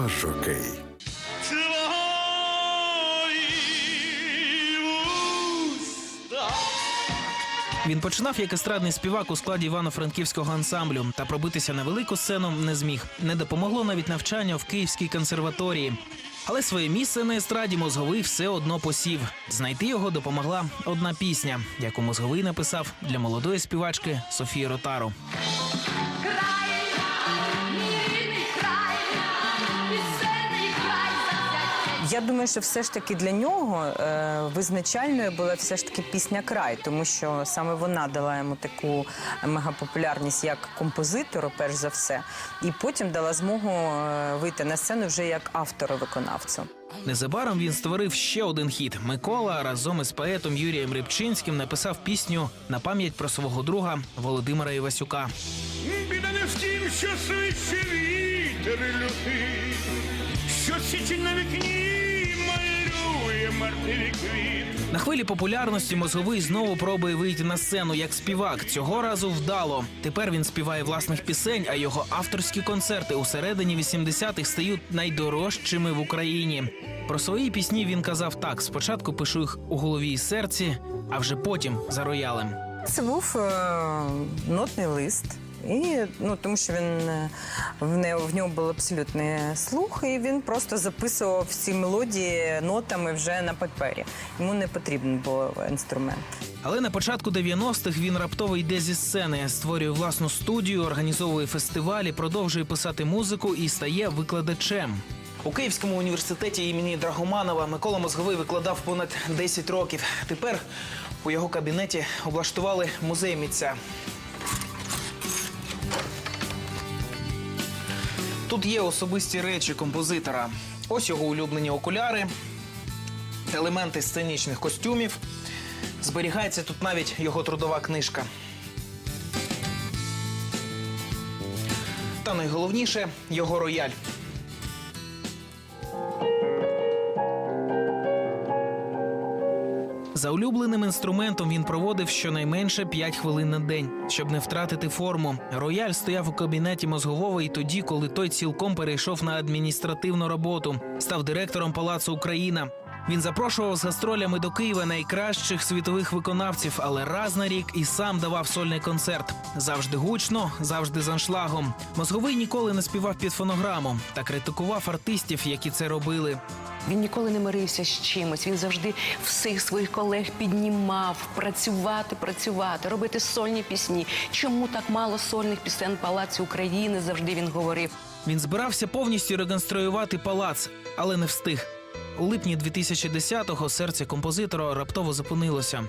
Сава Жокей. Він починав як естрадний співак у складі івано-франківського ансамблю та пробитися на велику сцену не зміг. Не допомогло навіть навчання в Київській консерваторії. Але своє місце на естраді мозговий все одно посів. Знайти його допомогла одна пісня, яку мозговий написав для молодої співачки Софії Ротару. Я думаю, що все ж таки для нього е, визначальною була все ж таки пісня край, тому що саме вона дала йому таку мегапопулярність як композитору, перш за все, і потім дала змогу е, вийти на сцену вже як автору виконавцю. Незабаром він створив ще один хіт. Микола разом із поетом Юрієм Рибчинським написав пісню на пам'ять про свого друга Володимира Івасюка. Біда не в тім, що свище вітер лютий, що січень на вікні малює мертвий квіт. На хвилі популярності мозговий знову пробує вийти на сцену як співак. Цього разу вдало. Тепер він співає власних пісень, а його авторські концерти у середині 80-х стають найдорожчими в Україні. Про свої пісні він казав так: спочатку пишу їх у голові і серці, а вже потім за роялем. Це був е, нотний лист. І ну тому, що він е, в не в нього був абсолютний слух, і він просто записував всі мелодії нотами вже на папері. Йому не потрібен був інструмент. Але на початку 90-х він раптово йде зі сцени, створює власну студію, організовує фестивалі, продовжує писати музику і стає викладачем. У Київському університеті імені Драгоманова Микола Мозговий викладав понад 10 років. Тепер у його кабінеті облаштували музей митця. Тут є особисті речі композитора. Ось його улюблені окуляри, елементи сценічних костюмів. Зберігається тут навіть його трудова книжка. Та найголовніше його рояль. За улюбленим інструментом він проводив щонайменше 5 хвилин на день, щоб не втратити форму. Рояль стояв у кабінеті мозгового і тоді, коли той цілком перейшов на адміністративну роботу, став директором Палацу Україна. Він запрошував з гастролями до Києва найкращих світових виконавців, але раз на рік і сам давав сольний концерт. Завжди гучно, завжди з аншлагом. Мозговий ніколи не співав під фонограму та критикував артистів, які це робили. Він ніколи не мирився з чимось. Він завжди всіх своїх колег піднімав, працювати, працювати, робити сольні пісні. Чому так мало сольних пісень в Палаці України? Завжди він говорив. Він збирався повністю реконструювати палац, але не встиг. У липні 2010-го серце композитора раптово зупинилося.